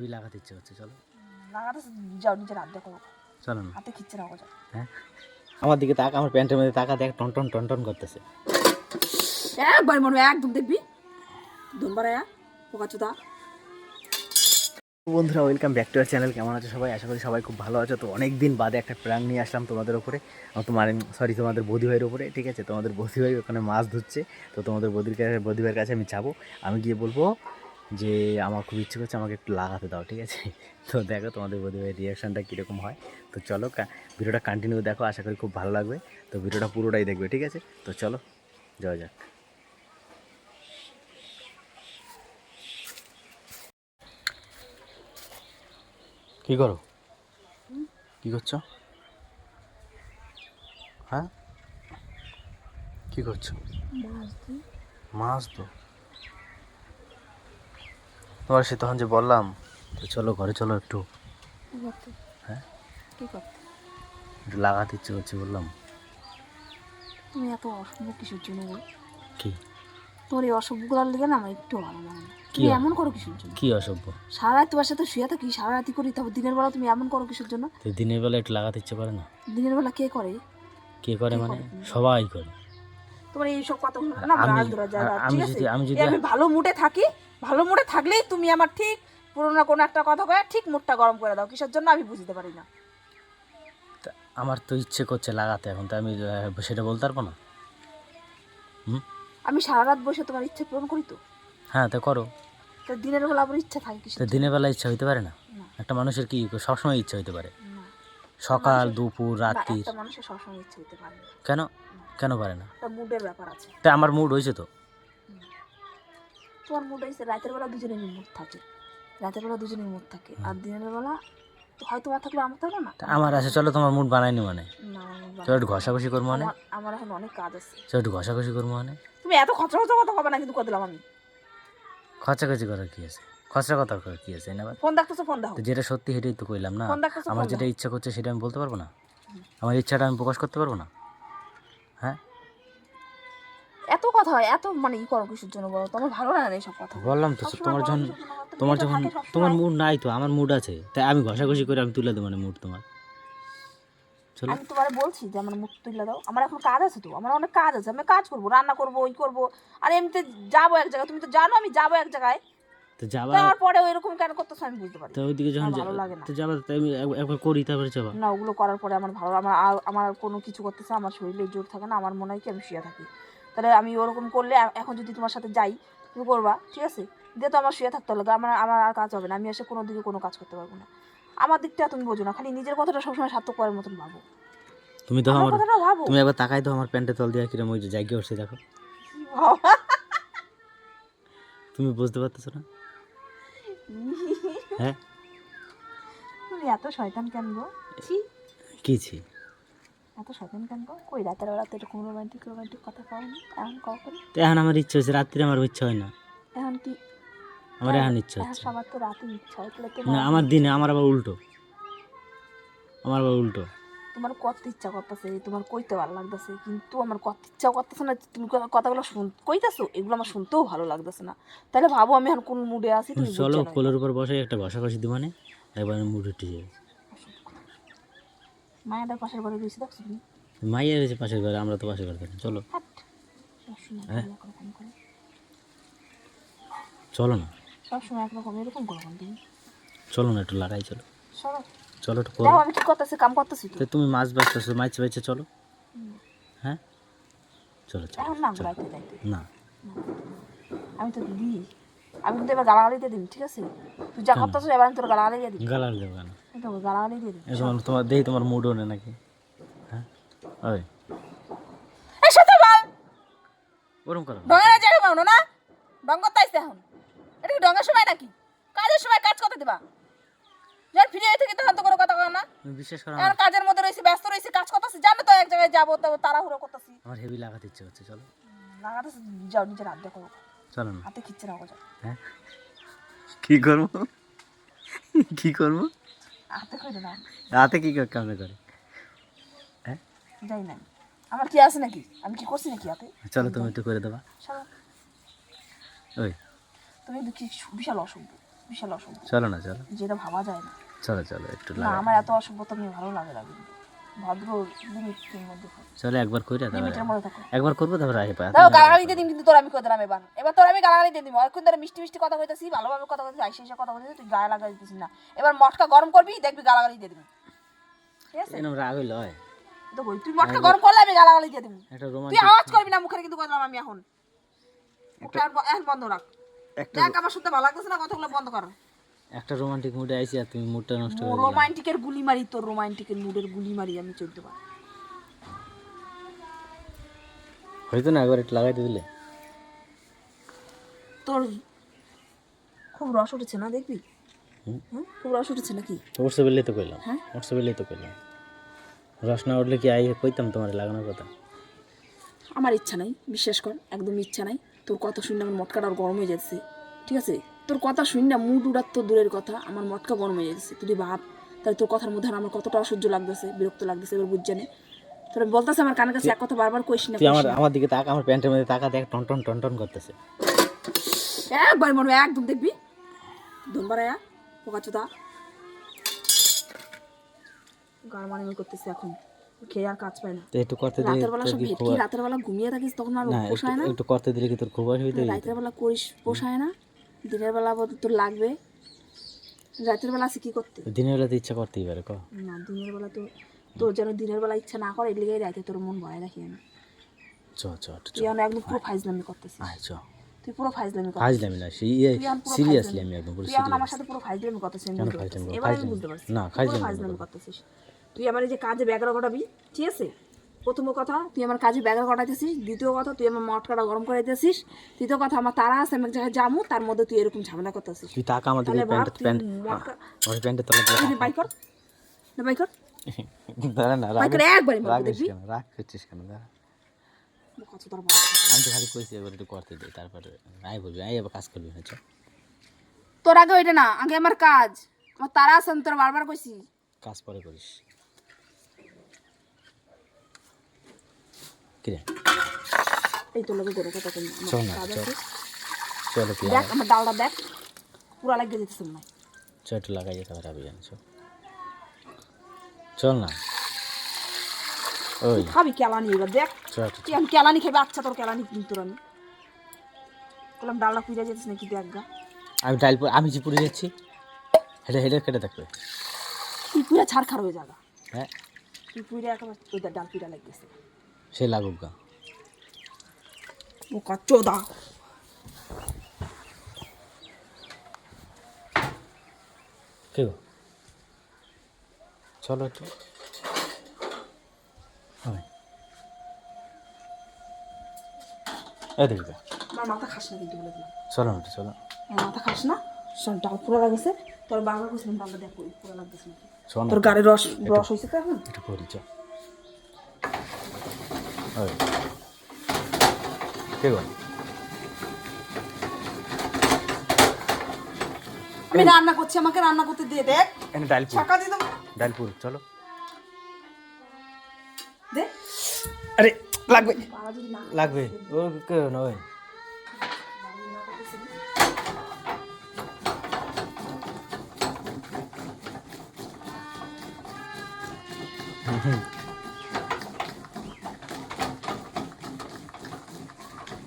তুই লাগাতে ইচ্ছে হচ্ছে চলো। লাগাতে যাও নিজের হাত দেখো। চলো না। হাতে খিচ্ছে যাও। হ্যাঁ? আমার দিকে তাকা আমার প্যান্টের মধ্যে তাকা দেখ টন টন টন টন করতেছে। একবার মনে একদম দেখবি। দুবার আয়া পোকা চুদা। বন্ধুরা welcome back to our channel কেমন আছো সবাই? আশা করি সবাই খুব ভালো আছো। তো অনেক দিন বাদে একটা প্রাং নিয়ে আসলাম তোমাদের উপরে। আমার তোমার সরি তোমাদের বৌদি ভাইয়ের উপরে ঠিক আছে? তোমাদের বৌদি ভাই ওখানে মাছ ধরছে। তো তোমাদের বৌদির কাছে বৌদি ভাইয়ের কাছে আমি যাব। আমি গিয়ে বলব যে আমার খুব ইচ্ছে করছে আমাকে একটু লাগাতে দাও ঠিক আছে? তো দেখো তোমাদের বৌদি ভাইয়ের রিয়াকশানটা কীরকম হয়। তো চলো ভিডিওটা কন্টিনিউ দেখো আশা করি খুব ভালো লাগবে। তো ভিডিওটা পুরোটাই দেখবে ঠিক আছে? তো চলো যাওয়া যাক। কী করো? কী করছ? হ্যাঁ? কী করছ? মাছ তো তোমার সে তখন যে বললাম তো চলো ঘরে চলো একটু। হ্যাঁ? কি করতে? একটু লাগাতে ইচ্ছে করছে বললাম। তুমি এত অসভ্য কিসের জন্য? কি? তোর এই অসভ্যগুলোর লেগে না আমার একটু ভালো লাগে কি এমন করো কিসের জন্য? কি অসভ্য? সারা রাত তোমার সাথে শুয়ে থাকি সারা রাতি করি তারপর দিনের বেলা তুমি এমন করো কিসের জন্য? দিনের বেলা একটু লাগাতে ইচ্ছে করে না? দিনের বেলা কে করে? কে করে মানে? সবাই করে। তোমার এইসব কথা না আমার ধরা যায় না, ঠিক আছে? আমি ভালো মুডে থাকি ভালো মুডে থাকলেই তুমি আমার ঠিক পুরোনো কোনো একটা কথা কয়ে ঠিক মুডটা গরম করে দাও। কিসের জন্য আমি বুঝতে পারি না। আমার তো ইচ্ছে করছে লাগাতে এখন তো আমি সেটা বলতে পারব না? আমি সারা রাত বসে তোমার ইচ্ছে পূরণ করি তো। হ্যাঁ তো করো। তো দিনের বেলা আমার ইচ্ছা থাকে তো দিনের বেলা ইচ্ছা হইতে পারে না। একটা মানুষের কি সবসময় ইচ্ছা হইতে পারে? সকাল দুপুর রাত্রি মানুষের সবসময় ইচ্ছে হতে পারে কেন? কেন পারে না? একটা মুডের ব্যাপার আছে। তা আমার মুড হয়েছে তো। তোমার মুড হয়েছে রাতের বেলা দুজনের মুড থাকে। রাতের বেলা দুজনের মুড থাকে। আর দিনের বেলা তো হয়তো তোমার থাকলে আমার থাকল না। আমার আছে চলো তোমার মুড বানাইনি মানে। চলো একটু ঘষাঘষি করব মানে। আমার- এখন অনেক কাজ আছে। চলো একটু ঘষাঘষি করব মানে। তুমি এত খরচা খরচা কথা হবে না কিন্তু করে দিলাম আমি। খরচাখচি করার কি আছে? খরচা কথা কি আছে? না ফোন দেখতেছো ফোন তো যেটা সত্যি সেটাই তো কইলাম না। আমার যেটা ইচ্ছা করছে সেটা আমি বলতে পারব না? আমার ইচ্ছাটা আমি প্রকাশ করতে পারব না? হ্যাঁ? এত কথা হয় এত মানে ই করো কিসের জন্য বলো তোমার ভালো লাগে না এইসব কথা। বললাম তো তোমার যখন তোমার যখন তোমার মুড নাই তো আমার মুড আছে। তাই আমি ঘষাঘষি করে আমি তুলে দেবো মানে মুড তোমার। চলো। আমি তোমার বলছি যে আমার মুখ তুলে দাও। আমার এখন কাজ আছে তো আমার অনেক কাজ আছে। আমি কাজ করব রান্না করব ওই করব। আর এমনিতে যাব এক জায়গায় তুমি তো জানো আমি যাব এক জায়গায়। তো যাবা যাওয়ার এরকম কেন করতেছো আমি বুঝতে পারি তো ওইদিকে যখন আমার ভালো লাগে না। তো যাবা তাই আমি একবার করি তারপরে যাবা। না ওগুলো করার পরে আমার ভালো আমার আমার কোনো কিছু করতেছে আমার শরীরে জোর থাকে না আমার মনে হয় কি আমি শুয়ে থাকি। তাহলে আমি ওরকম করলে এখন যদি তোমার সাথে যাই তুমি করবা ঠিক আছে? দিয়ে তো আমার শুয়ে থাকতে হবে আমার আমার আর কাজ হবে না আমি এসে কোনো দিকে কোনো কাজ করতে পারব না। আমার দিকটা তুমি বোঝো না খালি নিজের কথাটা সবসময় সার্থক করার মতন ভাবো। তুমি তো আমার আমার কথাটা ভাবো। তুমি একবার তাকাই তো আমার প্যান্টে তল দিয়ে কিরম ওই যে জায়গা উঠছে দেখো। তুমি বুঝতে পারতেছো না? হ্যাঁ? এত শয়তান কেন গো? ছি কিছি এত শয়তান কেন গো? কই রাতের বেলাতে এরকম রোমান্টিক রোমান্টিক কথা কও না? এখন কখন তো এখন আমার ইচ্ছে হয়েছে রাত্রে আমার ইচ্ছা হয় না। এখন কি? আমার এখন ইচ্ছা হচ্ছে। সবার তো রাতে ইচ্ছা হয় তাহলে না আমার দিনে আমার আবার উল্টো। আমার আবার উল্টো। তোমার কত ইচ্ছা করতেছে তোমার কইতে ভালো লাগতেছে কিন্তু আমার কত ইচ্ছা করতেছে না তুমি কথাগুলো শুন কইতাছো এগুলো আমার শুনতেও ভালো লাগতেছে না। তাহলে ভাবো আমি এখন কোন মুডে আছি তুমি চলো কোলের উপর বসে একটা ঘষাঘষি দিব মানে একবার মুড উঠে যাবে মায়াদার পাশের বাড়ি রয়েছে দেখছ তুমি? মাইয়া রয়েছে পাশের ঘরে আমরা তো পাশের ঘরে থাকি চলো। হ্যাঁ? চলো না। সবসময় একরকম এরকম করো তুমি চলো না একটু লাগাই চলো। সরো। চলো করো। দেখো আমি কি করতেছি কাম করতেছি তো। তো তুমি মাছ বাঁচতেছো মাছ বেঁচে চলো। হ্যাঁ? চলো চলো এখন না ঘুরাইতে যাইতে না। আমি তো দিই। আমি কিন্তু এবার গালাগালি দিয়ে দিবি ঠিক আছে? তুই যা করতেছো এবার আমি তোর গালাগালি দিয়ে দিবি। গালার দেবো কেন? গালাগালি দিয়ে দিবি। এ তোমার দেখি তোমার মুড ওনে নাকি? হ্যাঁ? ওই এই সত্যি বল! ওরম করো না। ডঙ্গের জায়গা না? ডং করতে এখন। এটা কি ডঙ্গের সময় নাকি? কাজের সময় কাজ করতে দেবা? যার ফিরে থেকে তখন তো কোনো কথা কয় না। বিশ্বাস করো কাজের মধ্যে ব্যস্ত কাজ করতেছি জানো তো এক জায়গায় যাব তো তাড়াহুড়ো করতেছি। আমার হেভি লাগাতে ইচ্ছে হচ্ছে চলো। লাগাতেছি যাও নিজের হাত দেখো। চলো না। হাতে খিচ্ছে রাখো যাও হ্যাঁ? কি করব? কি করব? হাতে করে না। কি করে কেমন করে? হ্যাঁ? যাই না আমার কি আছে নাকি? আমি কি করছি নাকি হাতে? চলো তুমি একটু করে দেবা। ওই। তুমি কি বিশাল অসভ্য। বিশাল অসভ্য চলো না চলো। যেটা ভাবা যায় না। চলো চলো একটু না আমার এত অসভ্যতা নিয়ে ভালো লাগে না ভদ্র লিমিটের মধ্যে চলো একবার কইরা তারপরে লিমিটের মধ্যে থাকো। একবার করব তারপরে আগে পায়। দাও গালাগালি দিয়ে দিন কিন্তু তোর আমি করে দিলাম এবার এবার তোর আমি গালাগালি দিয়ে দিব আর কিন্তু মিষ্টি মিষ্টি কথা কইতেছি ভালোভাবে কথা কইতেছি আইসে এসে কথা কইতেছি তুই গায়ে লাগাই না। এবার মটকা গরম করবি দেখবি গালাগালি দিয়ে দিবি। ঠিক আছে? এরকম রাগ হইল হয় তো বই তুই মটকা গরম করলে আমি গালাগালি দিয়ে একটা তুই আওয়াজ করবি না মুখের কিন্তু করলাম আমি এখন। এখন বন্ধ রাখ। একটা দেখ আমার শুনতে ভালো লাগতেছে না কথাগুলো বন্ধ কর। একটা রোমান্টিক মুডে আইছি আর তুমি মুডটা নষ্ট করে রোমান্টিকের গুলি মারি তোর রোমান্টিকের মুডের গুলি মারি আমি চলতে পারি। হয়তো না একবার একটু লাগাইতে দিলে? তোর খুব রস উঠেছে না দেখবি? খুব রস উঠেছে নাকি? তো কইলাম। হ্যাঁ? তো কইলাম। রস না উঠলে কি আই কইতাম তোমার লাগানোর কথা? আমার ইচ্ছা নাই বিশ্বাস কর একদম ইচ্ছা নাই। তোর কথা শুনে আমার মটকাটা আর গরম হয়ে যাচ্ছে। ঠিক আছে? তোর কথা শুনি না মুড উড়ার তো দূরের কথা আমার মটকা গরম হয়ে যাচ্ছে। তুই ভাব তাই তোর কথার মধ্যে আমার কতটা অসহ্য লাগতেছে বিরক্ত লাগতেছে এবার বুঝ জানে। তোর বলতেছে আমার কানের কাছে এক কথা বারবার কইস না আমার আমার দিকে তাক আমার প্যান্টের মধ্যে তাকা দেখ টন টন টন টন করতেছে। একবার মনে একদম দেখবি? দমবারায়া পোকা চোদা গাড়মানি করতেছে এখন। খেয়ে আর কাজ পায় না। একটু করতে দিলে রাতের বেলা সব ভেটকি রাতের বেলা ঘুমিয়ে থাকিস তখন আর পোষায় না। একটু- একটু করতে দিলে কি তোর খবর হইতে রাতের বেলা করিস পোষায় না। দিনের বেলা বোধ তোর লাগবে। রাতের বেলা কি করতে? দিনের বেলাতে ইচ্ছা করতেই পারে ক? না দিনের বেলা তো তোর যেন দিনের বেলা ইচ্ছা না করে রাতে তোর মন ভয় রাখি আমি। চ তুই এখন একদম পুরো ফাইজলামি করতেছিস। আয় চ। তুই পুরো ফাইজলামি করছিস ফাজলামি না সেই তুই এখন পুরো সিরিয়াসলি আমি একদম পুরো তুই আমার সাথে পুরো ফাইজলামি করতেছিস আমি কেন বুঝতে ফাইজলামি পারতেছি। করব? এবার আমি বুঝতে পারছি না, ফাইজলামি করতেছিস তুই আমার এই যে কাজে ব্যাগরা ঘটাবি ঠিক আছে? প্রথম কথা তুই আমার কাজে ব্যাগরা কটাইতেছিস দ্বিতীয় কথা তুই আমার মটকাটা গরম করে দিতেছিস তৃতীয় কথা আমার তারা আছে আমি এক জায়গায় যাব তার মধ্যে তুই এরকম ঝামেলা করতেছিস। তুই তাকা আমার প্যান্ট প্যান্ট আমার প্যান্টের তলা দিয়ে তুই বাই কর না বাই কর দাঁড়া না একবারই মারবো রাগ কেন? রাগ করছিস কেন? দাঁড়া। কত তোর আমি তো খালি কইছি এবার একটু করতে দিই তারপরে আই বলবি আই কাজ করবি তোর আগে ওইটা না আগে আমার কাজ। আমার তারা আছেন তোর বারবার কইছি। কাজ পরে করিস। কিরে? এই তোর লোকে করে কথা চল না, চল। কি দেখ আমার ডালটা দেখ। পুরা লাগিয়ে দিতেছে লাগাই যেতে পারে আবি জানিস চল না। ওই। খাবি কেলানি এবার দেখ। তুই আমি কেলানি খাবি আচ্ছা তোর কেলানি কিন তোর আমি। বললাম ডালটা কুইরা যেতিস নাকি দেখ গা। আমি পরে আমি যে পুরে যাচ্ছি হেঁটে হেঁটে কেটে থাকবে তুই পুরা ছাড় খার হয়ে যাগা হ্যাঁ। তুই পুইরা একেবারে ওই ডাল পিড়া লাগতেছে সে লাগুক গা। ও কচোদা কে গো? চলো একটু। এই দেখি গা। আমার মাথা খাস না কিন্তু বলে দিলাম। চলো একটু চলো। মাথা খাস না। পুরা লাগেছে। তোর বাবা দেখ লাগতেছে তোর গাড়ির রস রস হয়েছে তো এখন? একটু ওই কে আমি রান্না করছি আমাকে রান্না করতে দিয়ে দেখ এনে ডাল পুর টাকা দিয়ে দাও ডাল পুর চলো দে আরে লাগবে লাগবে ও কে না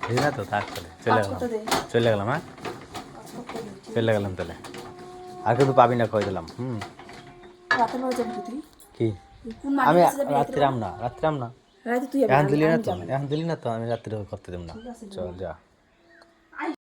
ওই তো থাক তো তারপরে চলে গেলাম। চলে গেলাম হ্যাঁ? চলে গেলাম তাহলে। আর কিন্তু পাবি না কই দিলাম হুম। কি? আমি রাত্রি রাম না রাত্রি রাম না। এখন দিলি না তো। এখন দিলি না তো আমি রাত্রে করতে দেব না। চল যা।